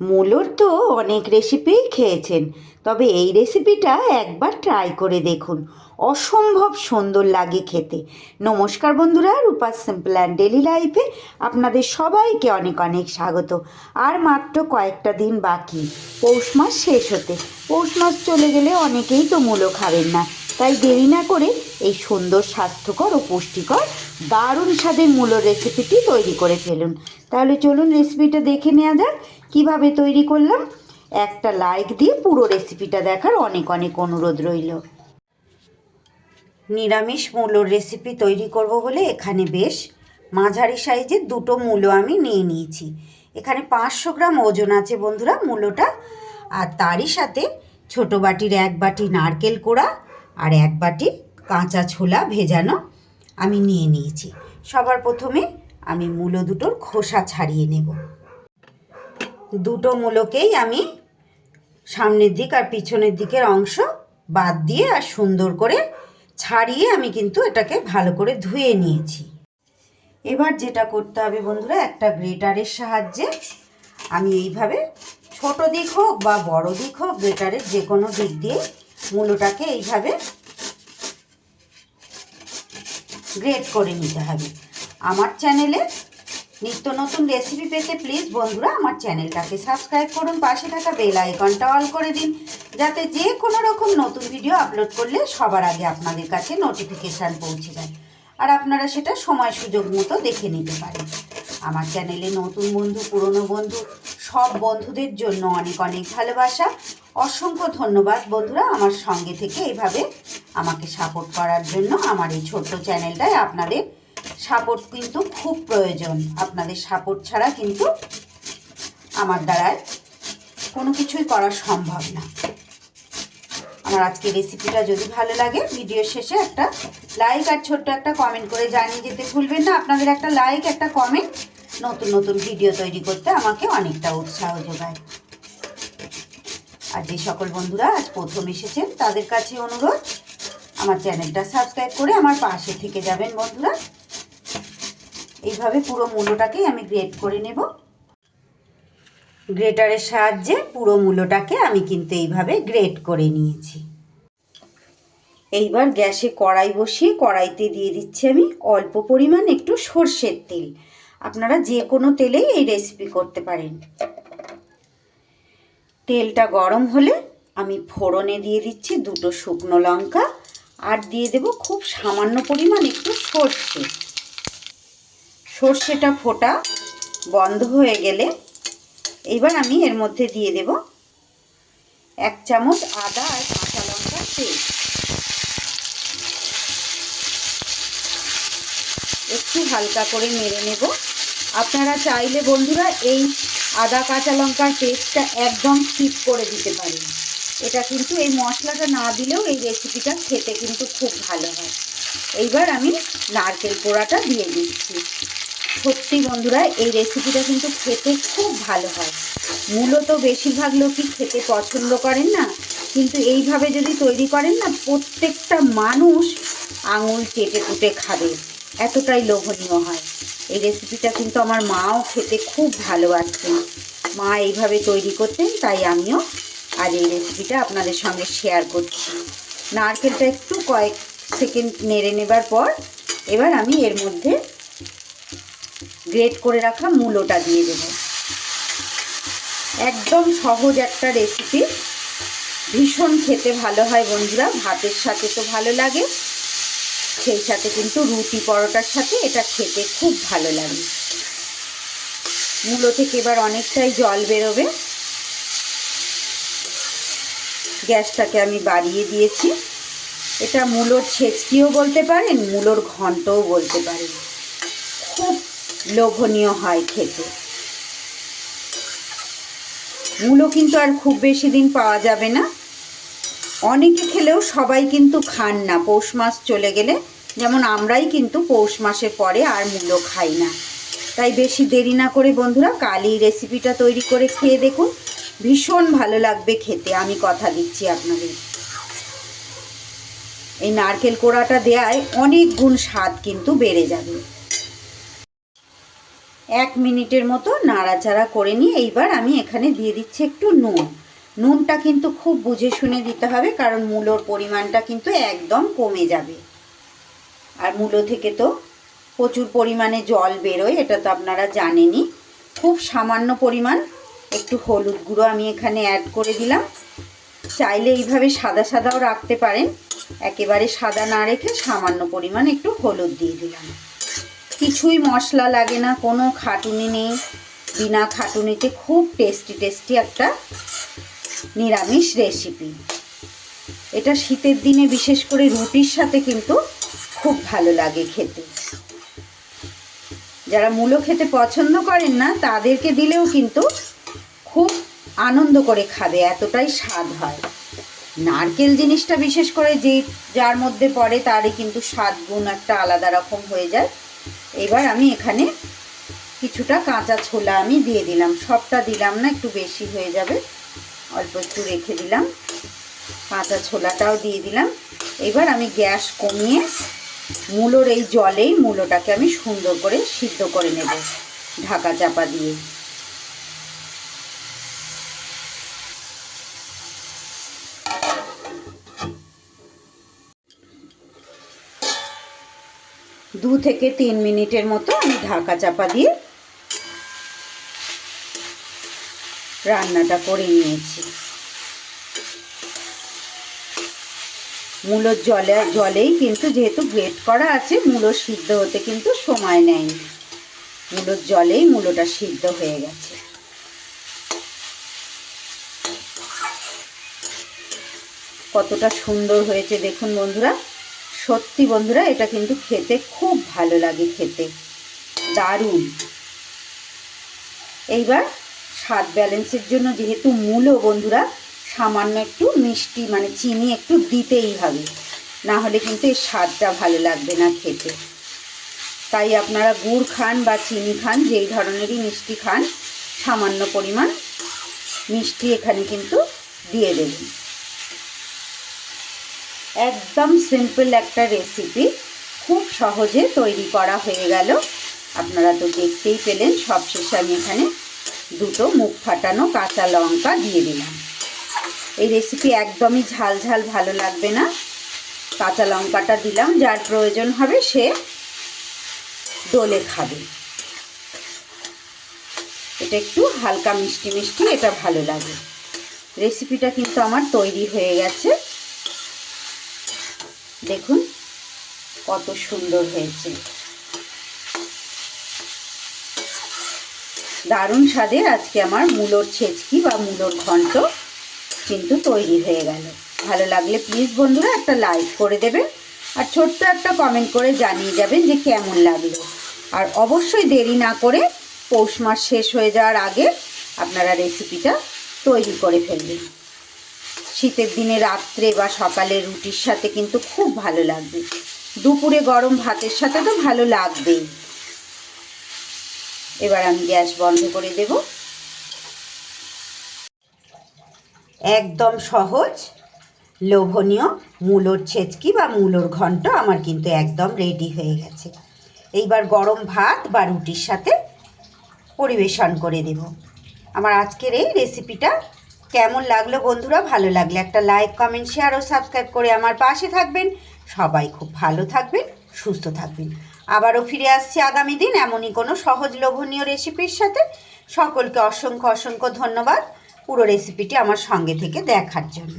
মূলোর তো অনেক রেসিপিই খেয়েছেন। তবে এই রেসিপিটা একবার ট্রাই করে দেখুন। অসম্ভব সুন্দর লাগে খেতে। নমস্কার বন্ধুরা, রূপা সিম্পল অ্যান্ড ডেলি লাইফে আপনাদের সবাইকে অনেক অনেক স্বাগত। আর মাত্র কয়েকটা দিন বাকি। পৌষ মাস শেষ হতে। পৌষ মাস চলে গেলে অনেকেই তো মূলো খাবেন না। তাই দেরি না করে এই সুন্দর, স্বাস্থ্যকর ও পুষ্টিকর, দারুণ স্বাদের মূলোর রেসিপিটি তৈরি করে ফেলুন। তাহলে চলুন রেসিপিটা দেখে নেওয়া যাক। কীভাবে তৈরি করলাম? একটা লাইক দিয়ে পুরো রেসিপিটা দেখার অনেক অনেক অনুরোধ রইল। নিরামিষ মূলোর রেসিপি তৈরি করব বলে এখানে বেশ মাঝারি সাইজের দুটো মূলো আমি নিয়ে নিয়েছি। এখানে পাঁচশো গ্রাম ওজন আছে বন্ধুরা মূলোটা। আর তারই সাথে ছোট বাটির এক বাটি নারকেল কোড়া আর এক বাটি কাঁচা ছোলা ভেজানো আমি নিয়ে নিয়েছি। সবার প্রথমে আমি মূলো দুটোর খোসা ছাড়িয়ে নেব। দুটো মূলোকেই আমি সামনের দিক আর পিছনের দিকের অংশ বাদ দিয়ে আর সুন্দর করে ছাড়িয়ে আমি কিন্তু এটাকে ভালো করে ধুয়ে নিয়েছি। এবার যেটা করতে হবে বন্ধুরা, একটা গ্রেটারের সাহায্যে আমি এইভাবে ছোট দিক হোক বা বড় দিক হোক, গ্রেটারের যে কোনো দিক দিয়ে মূলোটাকে এইভাবে গ্রেট করে নিতে হবে। আমার চ্যানেলে নিত্য নতুন রেসিপি পেতে প্লিজ বন্ধুরা আমার চ্যানেলটাকে সাবস্ক্রাইব করুন, পাশে থাকা বেল আইকনটা অল করে দিন, যাতে যে কোনো রকম নতুন ভিডিও আপলোড করলে সবার আগে আপনাদের কাছে নোটিফিকেশান পৌঁছে যায়। আর আপনারা সেটা সময় সুযোগ মতো দেখে নিতে পারেন। আমার চ্যানেলে নতুন বন্ধু, পুরনো বন্ধু, সব বন্ধুদের জন্য অনেক অনেক ভালোবাসা। অসংখ্য ধন্যবাদ বন্ধুরা আমার সঙ্গে থেকে এইভাবে আমাকে সাপোর্ট করার জন্য আমার এই ছোট্ট চ্যানেলটায় আপনাদের সাপোর্ট কিন্তু খুব প্রয়োজন। আপনাদের সাপোর্ট ছাড়া কিন্তু আমার দ্বারায় কোনো কিছুই করা সম্ভব না। আমার আজকে রেসিপিটা যদি ভালো লাগে ভিডিও শেষে একটা লাইক আর ছোট্ট একটা কমেন্ট করে জানিয়ে যেতে ভুলবেন না। আপনাদের একটা লাইক একটা কমেন্ট নতুন নতুন ভিডিও তৈরি করতে আমাকে অনেকটা উৎসাহ যোগায়। আর যে সকল বন্ধুরা আজ প্রথম এসেছেন, তাদের কাছে অনুরোধ, আমার চ্যানেলটা সাবস্ক্রাইব করে আমার পাশে থেকে যাবেন বন্ধুরা। এইভাবে পুরো মূলোটাকেই আমি গ্রেট করে নেব। গ্রেটারের সাহায্যে পুরো মূলোটাকে আমি কিন্তু এইভাবে গ্রেট করে নিয়েছি। এইবার গ্যাসে কড়াই বসিয়ে কড়াইতে দিয়ে দিচ্ছি আমি অল্প পরিমাণ একটু সর্ষের তেল। আপনারা যে কোনো তেলেই এই রেসিপি করতে পারেন। তেলটা গরম হলে আমি ফোড়নে দিয়ে দিচ্ছি দুটো শুকনো লঙ্কা আর দিয়ে দেব খুব সামান্য পরিমাণ একটু সর্ষে। সর্ষেটা ফোটা বন্ধ হয়ে গেলে এবার আমি এর মধ্যে দিয়ে দেব এক চামচ আদা আর কাঁচা লঙ্কার তেল। একটু হালকা করে মেরে নেব। আপনারা চাইলে বন্ধুরা এই আদা কাঁচা লঙ্কার পেস্টটা একদম ঠিক করে দিতে পারেন। এটা কিন্তু এই মশলাটা না দিলেও এই রেসিপিটা খেতে কিন্তু খুব ভালো হয়। এইবার আমি নারকেল পোড়াটা দিয়ে দিচ্ছি। সত্যি বন্ধুরা, এই রেসিপিটা কিন্তু খেতে খুব ভালো হয়। মূলত বেশিরভাগ লোকই খেতে পছন্দ করেন না, কিন্তু এইভাবে যদি তৈরি করেন না, প্রত্যেকটা মানুষ আঙুল চেটে কুটে খাবে। এতটাই লোভনীয় হয়। এই রেসিপিটা কিন্তু আমার মাও খেতে খুব ভালোবাসতেন। মা এইভাবে তৈরি করতেন, তাই আমিও আজ এই রেসিপিটা আপনাদের সঙ্গে শেয়ার করছি। নারকেলটা একটু কয়েক সেকেন্ড নেড়ে নেবার পর, এবার আমি এর মধ্যে গ্রেট করে রাখা মূলোটা দিয়ে দেব। একদম সহজ একটা রেসিপি ভীষণ খেতে ভালো হয় বন্ধুরা, ভাতের সাথে তো ভালো লাগে। সেই সাথে কিন্তু রুটি পরোটার সাথে এটা খেতে খুব ভালো লাগে। মূলো থেকে এবার অনেকটাই জল বেরোবে। গ্যাসটাকে আমি বাড়িয়ে দিয়েছি। এটা মূলোর ছেচকিও বলতে পারেন, মূলোর ঘন্টও বলতে পারেন। খুব লোভনীয় হয় খেতে। মূলো কিন্তু আর খুব বেশি দিন পাওয়া যাবে না। অনেকে খেলেও সবাই কিন্তু খান না। পৌষ মাস চলে গেলে যেমন আমরাই কিন্তু পৌষ মাসের পরে আর মূলো খাই না। তাই বেশি দেরি না করে বন্ধুরা কালই রেসিপিটা তৈরি করে খেয়ে দেখুন। ভীষণ ভালো লাগবে খেতে, আমি কথা দিচ্ছি আপনাদের। এই নারকেল কোড়াটা দেওয়ায় অনেক গুণ স্বাদ কিন্তু বেড়ে যাবে। এক মিনিটের মতো নাড়াচাড়া করে নিয়ে এইবার আমি এখানে দিয়ে দিচ্ছি একটু নুন। নুনটা কিন্তু খুব বুঝে শুনে দিতে হবে, কারণ মূলোর পরিমাণটা কিন্তু একদম কমে যাবে। আর মূলো থেকে তো প্রচুর পরিমাণে জল বেরোয়, এটা তো আপনারা জানেনই। খুব সামান্য পরিমাণ একটু হলুদ গুঁড়ো আমি এখানে অ্যাড করে দিলাম। চাইলে এইভাবে সাদা সাদাও রাখতে পারেন। একেবারে সাদা না রেখে সামান্য পরিমাণ একটু হলুদ দিয়ে দিলাম। কিছুই মশলা লাগে না, কোনো খাটুনি নেই। বিনা খাটুনিতে খুব টেস্টি টেস্টি একটা নিরামিষ রেসিপি এটা শীতের দিনে বিশেষ করে রুটির সাথে কিন্তু খুব ভালো লাগে খেতে। যারা মূলো খেতে পছন্দ করেন না, তাদেরকে দিলেও কিন্তু খুব আনন্দ করে খাবে, এতটাই স্বাদ হয়। নারকেল জিনিসটা বিশেষ করে যে যার মধ্যে পড়ে, তারই কিন্তু স্বাদ গুণ একটা আলাদা রকম হয়ে যায়। এবার আমি এখানে কিছুটা কাঁচা ছোলা আমি দিয়ে দিলাম। সবটা দিলাম না, একটু বেশি হয়ে যাবে। অল্প একটু রেখে দিলাম। কাঁচা ছোলাটাও দিয়ে দিলাম। এবার আমি গ্যাস কমিয়ে মূলোর এই জলেই মূলোটাকে আমি সুন্দর করে সিদ্ধ করে নেব ঢাকা চাপা দিয়ে। দু থেকে তিন মিনিটের মতো আমি ঢাকা চাপা দিয়ে রান্নাটা করে নিয়েছি। মূলোর জলে, জলেই কিন্তু যেহেতু গ্রেট করা আছে, মূলো সিদ্ধ হতে কিন্তু সময় নেয়নি। মূলোর জলেই মূলোটা সিদ্ধ হয়ে গেছে। কতটা সুন্দর হয়েছে, দেখুন বন্ধুরা। সত্যি বন্ধুরা, এটা কিন্তু খেতে খুব ভালো লাগে খেতে। দারুণ। এইবার স্বাদ ব্যালেন্সের জন্য যেহেতু মূলো বন্ধুরা, সামান্য একটু মিষ্টি মানে চিনি একটু দিতেই হবে। না হলে কিন্তু এর স্বাদটা ভালো লাগবে না খেতে। তাই আপনারা গুড় খান বা চিনি খান, যেই ধরনেরই মিষ্টি খান, সামান্য পরিমাণ মিষ্টি এখানে কিন্তু দিয়ে দেবেন। একদম সিম্পল একটা রেসিপি খুব সহজে তৈরি করা হয়ে গেল। আপনারা তো দেখতেই পেলেন সবশেষে আমি এখানে দুটো মুখ ফাটানো কাঁচা লঙ্কা দিয়ে দিলাম। এই রেসিপি একদমই ঝাল ঝাল ভালো লাগবে না। কাঁচা লঙ্কাটা দিলাম, যার প্রয়োজন হবে সে দোলে খাবে। এটা একটু হালকা মিষ্টি মিষ্টি, এটা ভালো লাগে। রেসিপিটা কিন্তু আমার তৈরি হয়ে গেছে। দেখুন, কত সুন্দর হয়েছে। দারুণ স্বাদের আজকে আমার মূলোর ছেচকি বা মূলোর ঘন্ট কিন্তু তৈরি হয়ে গেল। ভালো লাগলে প্লিজ বন্ধুরা একটা লাইক করে দেবেন আর ছোট্ট একটা কমেন্ট করে জানিয়ে যাবেন যে কেমন লাগল। আর অবশ্যই দেরি না করে পৌষ মাস শেষ হয়ে যাওয়ার আগে আপনারা রেসিপিটা তৈরি করে ফেলবেন। শীতের দিনে রাত্রে বা সকালে রুটির সাথে কিন্তু খুব ভালো লাগবে। দুপুরে গরম ভাতের সাথে তো ভালো লাগবেই। এবার আমি গ্যাস বন্ধ করে দেব। একদম সহজ, লোভনীয় মূলোর ছেচকি বা মূলোর ঘন্ট আমার কিন্তু একদম রেডি হয়ে গেছে। এইবার গরম ভাত বা রুটির সাথে পরিবেশন করে দেব। আমার আজকের এই রেসিপিটা কেমন লাগল বন্ধুরা? ভালো লাগলে একটা লাইক কমেন্ট শেয়ার ও সাবস্ক্রাইব করে আমার পাশে থাকবেন। সবাই খুব ভালো থাকবেন, সুস্থ থাকবেন। আবারও ফিরে আসছি আগামী দিন এমনই কোনো সহজ লোভনীয় রেসিপির সাথে। সকলকে অসংখ্য অসংখ্য ধন্যবাদ পুরো রেসিপিটি আমার সঙ্গে থেকে দেখার জন্য।